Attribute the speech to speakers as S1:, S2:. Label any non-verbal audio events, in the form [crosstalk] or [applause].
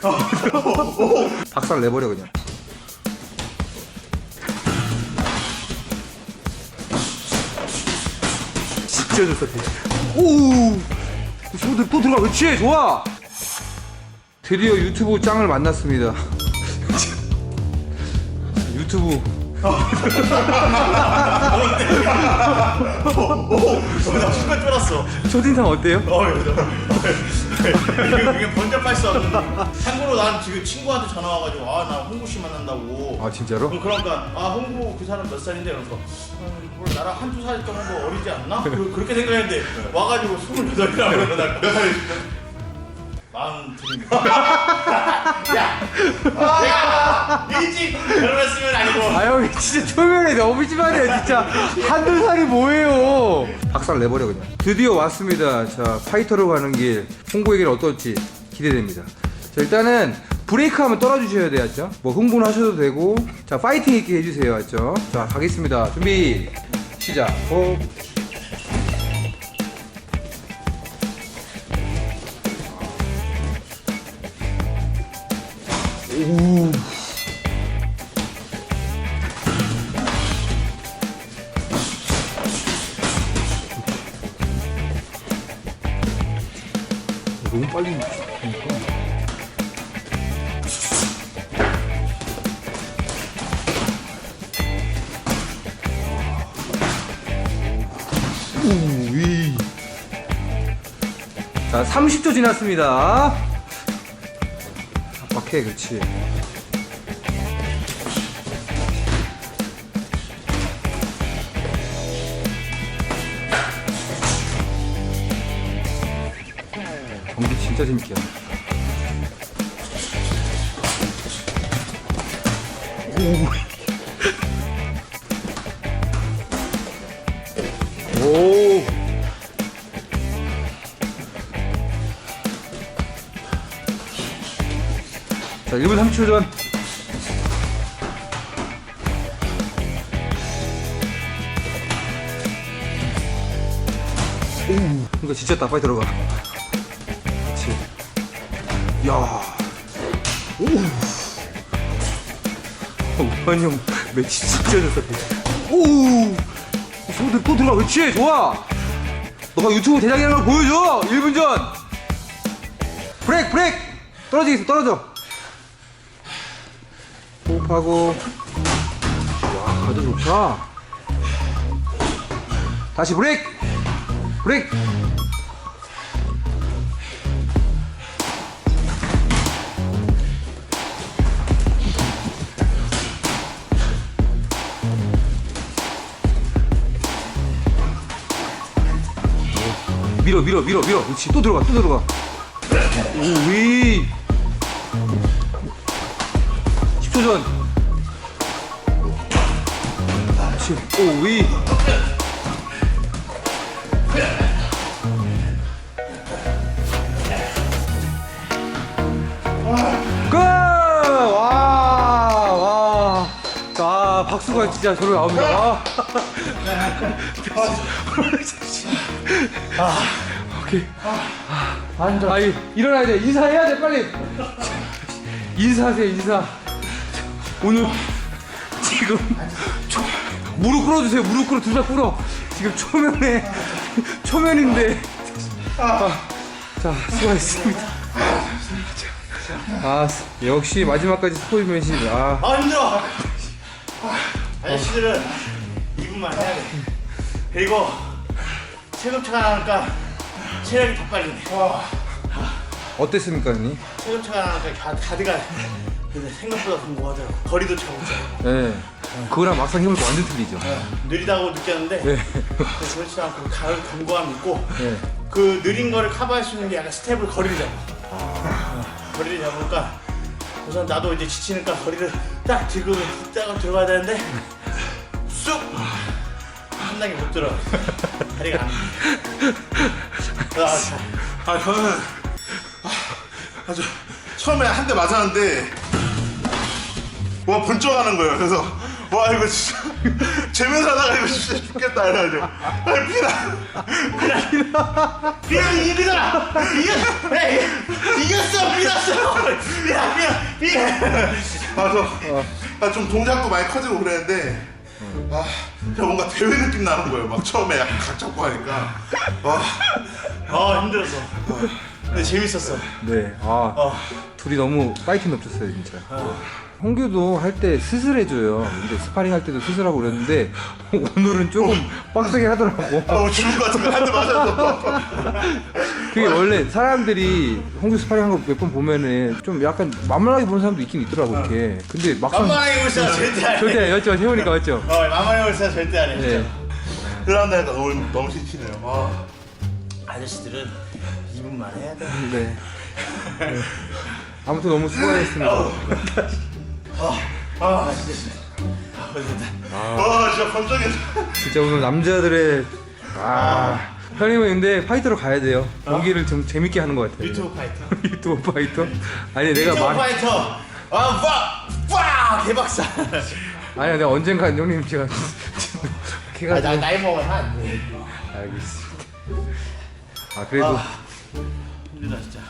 S1: [laughs] 박살 내버려 그냥. 좋다. 오, 또, 또 들어가. 그렇지, 좋아. 드디어 유튜브 짱을 만났습니다. [laughs] 유튜브
S2: 나 순간 쫄았어.
S1: 첫인상 어때요?
S2: 어, 이게, 이게 번쩍할 수 없는. 참고로 난 지금 친구한테 전화 와가지고 아 나 홍구 씨 만난다고.
S1: 아 진짜로?
S2: 그- 그러니까 아 홍구 그 사람 몇 살인데 그래서 음, 뭘 나랑 한두 살 정도 어리지 않나? 그, 그렇게 생각했는데 와가지고 스물여덟이라고 그러나 몇 살이지? 마흔 둘입니다. [laughs] 야, 내가 일찍. 아
S1: 형이 진짜 초면에 너무 심하네요 진짜. 한두 살이 뭐예요? 박살 내버려 그냥. 드디어 왔습니다. 자 파이터로 가는 길. 홍보의 길 어떨지 기대됩니다. 자 일단은 브레이크 하면 떨어주셔야 알죠? 뭐 흥분 하셔도 되고. 자 파이팅 있게 해주세요 알죠? 자 가겠습니다. 준비 시작. 어. 오. 너무 빨리 하니까 우위 자 30초 지났습니다. 압박해 그렇지 경기 진짜 재밌게. 오. 오. 자, 1분 30초 전. 오, 이거 딱 빨리 들어가. 야. 오. 우환이 형 매치 진짜 좋다. 오. 또, 또 들어가. 그렇지. 좋아. 너가 유튜브 대장이라는 걸 보여줘. 1분 전. 브레이크, 브레이크. 떨어지겠어. 떨어져. 호흡하고. 와, 가도 좋다. 다시 브레이크. 브레 밀어 밀어 밀어 밀어 그렇지 또 들어가 또 들어가 오위 10초 전 그렇지 오위 끝! 와, 와. 자, 박수가 진짜 저로 나옵니다. [laughs] 와. 오케이. 앉아. 아 이, 일어나야 돼. 인사해야 돼, 빨리. 인사하세요, 인사. 오늘 지금 초, 무릎 꿇어주세요. 무릎 꿇어, 두발 꿇어. 지금 초면에, 초면인데. 아, 자, 수고하셨습니다. 아, 역시 마지막까지 스포일맨시. 아,
S2: 아 힘들어. 아저씨들은 2분만 해야 돼. 그리고 체급차가 나니까 체력이 더 빨리네.
S1: 어땠습니까, 언니?
S2: 체급차가 나니까 가, 가드가 근데 생각보다 공고하더라고. 거리도 차고 있어.
S1: 네. 그거랑 막상 해보니까 완전 틀리죠.
S2: 느리다고 느꼈는데
S1: 네.
S2: 근데 그렇지 않고 가을 견고함이 있고
S1: 네.
S2: 그 느린 거를 커버할 수 있는 게 약간 스텝을 거리를 잡아. 어, 거리를 잡으니까 우선 나도 이제 지치니까 거리를 딱 들고 딱 들어가야 되는데 쑥! 한 단계 못 들어. 다리가 안 돼. 아, 자.
S3: 아 저는 아, 아주 처음에 한 대 맞았는데 와 번쩍하는 거예요. 그래서 와 이거 진짜 [laughs] 재면서 하다가 이거 진짜 죽겠다 이래가지고 아, 피나
S2: 그냥 이기잖아! 이겼! 이겼어! 이겼어! 야! 삑!
S3: 그래서 아, 좀 동작도 많이 커지고 그랬는데 아, 그냥 뭔가 대회 느낌 나는 거예요. 막 처음에 약간 각 잡고 하니까 아,
S2: 아 힘들었어. 근데 재밌었어.
S1: 네. 아
S2: 어.
S1: 둘이 너무 파이팅 넘쳤어요 진짜. 홍규도 할 때 스스해줘요. 근데 스파링 할 때도 스스하고 그랬는데 오늘은 조금 빡세게 하더라고.
S3: 어, 죽을 것 같은 거한대 맞아서 [laughs]
S1: 그게 원래 사람들이 홍규 스파링 한 거 몇 번 보면은 좀 약간 만만하게 보는 사람도 있긴 있더라고 이렇게. 근데 막상
S2: 만만하게 볼 생각 절대 안 해.
S1: 절대 맞죠 세우니까 맞죠.
S2: 어, 만만하게 볼 생각 절대 안 해. 진짜.
S1: 네.
S3: 그런다니까 너무 너무 지치네요. 아,
S2: 아저씨들은 2분만 해야 돼.
S1: 네. 네. 아무튼 너무 수고하셨습니다.
S2: 아 진짜. 아 어쨌든.
S3: 와 진짜 번쩍이다.
S1: 진짜 오늘 남자들의 아 형님은 근데 파이터로 가야 돼요. 경기를 좀 재밌게 하는 것 같아요.
S2: 유튜브 파이터. [laughs]
S1: 유튜브 파이터? 아니 내가
S2: 유튜브
S1: 말
S2: 파이터. 아 빡! 빡! 대박사.
S1: 아니 내가 언젠가 형님 제가 걔가
S2: 아, 나 [laughs] 나이 먹으면 안 돼.
S1: 알겠습니다. 아 그래도
S2: 힘들다 진짜.